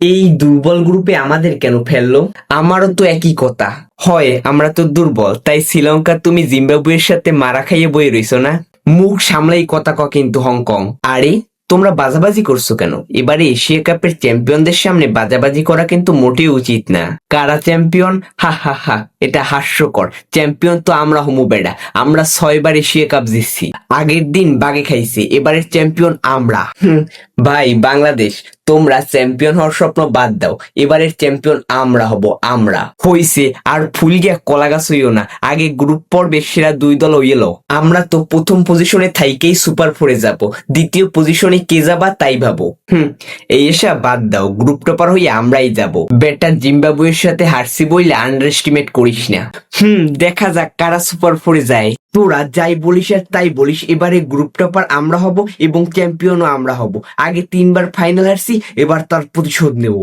এই দুর্বল গ্রুপে আমাদের কেন ফেলল? আমারও তো একই কথা। হয়, আমরা তো দুর্বল, তাই শ্রীলঙ্কা তুমি জিম্বাবুয়ের সাথে মারা খাইয়ে বই রইছো না? মুখ সামলাই কথা ক কিন্তু হংকং। আরে, তোমরা বাজাবাজি করছ কেন? এবারে এশিয়া কাপের চ্যাম্পিয়নদের সামনে বাজাবাজি করা কিন্তু মোটেই উচিত না। কারা চ্যাম্পিয়ন? হা হা হা, এটা হাস্যকর। চ্যাম্পিয়ন তো আমরা হমু বেড়া। আমরা ছয়বার এশিয়া কাপ জিতছি। আগের দিন বাগে খাইছি, এবারের চ্যাম্পিয়ন আমরা। ভাই, বাংলাদেশ, তোমরা চ্যাম্পিয়ন হওয়ার স্বপ্ন বাদ দাও। এবারের চ্যাম্পিয়ন আমরা হব, আমরা। হইছে, আর ফুল গিয়া কলা গাছ হইও না। আগে গ্রুপ পর্বে সেরা দুই দল হইল আমরা তো প্রথম পজিশনে থাইকেই সুপার ফোরে যাব। দ্বিতীয় পজিশনে কে যাবা তাই ভাবো। হুম, এই এসা বাদ দাও। গ্রুপ টপার হয়ে আমরাই যাব। বেটার জিম্বাবুয়ের সাথে হারসি বইলে আন্ডার এস্টিমেট করিস না। হুম, দেখা যাক কারা সুপার ফোরে যায়। তোরা যাই বলিস আর তাই বলিস, এবারে গ্রুপ টপার আমরা হব এবং চ্যাম্পিয়নও আমরা হব। আগে তিনবার ফাইনাল হারছি, এবার তার প্রতিশোধ নেব।